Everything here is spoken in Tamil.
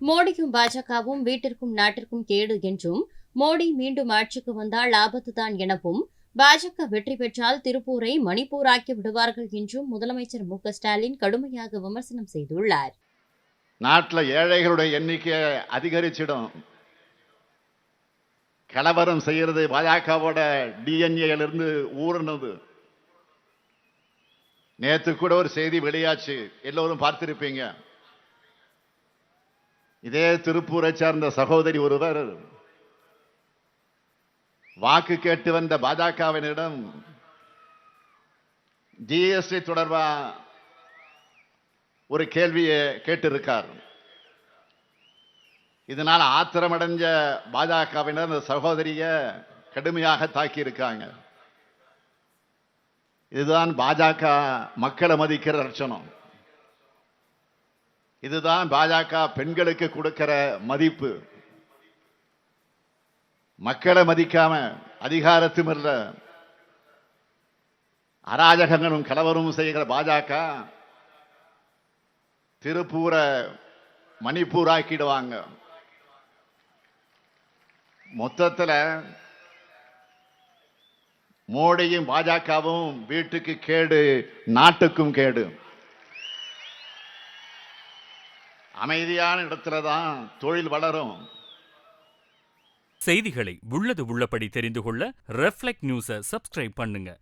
மோடியும் பாஜகவும் வீட்டிற்கும் நாட்டிற்கும் கேடு என்றும் மோடி மீண்டும் ஆட்சிக்கு வந்தால் ஆபத்துதான் எனவும் பாஜக வெற்றி பெற்றால் திருப்பூரை மணிப்பூராக்கி விடுவார்கள் என்றும் முதலமைச்சர் மு ஸ்டாலின் கடுமையாக விமர்சனம் செய்துள்ளார். நாட்டில் ஏழைகளுடைய எண்ணிக்கை அதிகரிச்சிடும். கலவரம் செய்யறது பாஜகவோட டிஎன்ஏல ஊறுனது. நேத்து கூட ஒரு செய்தி வெளியாச்சு. எல்லோரும் பார்த்திருப்பீங்க. இதே திருப்பூரை சார்ந்த சகோதரி ஒருவர் வாக்கு கேட்டு வந்த பாஜகவினரிடம் ஜிஎஸ்டி தொடர்பா ஒரு கேள்வியை கேட்டிருக்கார். இதனால் ஆத்திரமடைஞ்ச பாஜகவினர் அந்த சகோதரிய கடுமையாக தாக்கியிருக்காங்க. இதுதான் பாஜக மக்களை மதிக்கிற லட்சணம். இதுதான் பாஜக பெண்களுக்கு கொடுக்கிற மதிப்பு. மக்களை மதிக்காம இல்லை. அராஜகங்களும் கலவரமும் செய்கிற பாஜக திருப்பூரை மணிப்பூராக்கிடுவாங்க. மொத்தத்தில் மோடியும் பாஜகவும் வீட்டுக்கு கேடு நாட்டுக்கும் கேடு. அமைதியான இடத்துல தான் தொழில் வளரும். செய்திகளை உள்ளது உள்ளபடி தெரிந்து கொள்ள ரெஃப்ளெக்ட் நியூஸை சப்ஸ்கிரைப் பண்ணுங்க.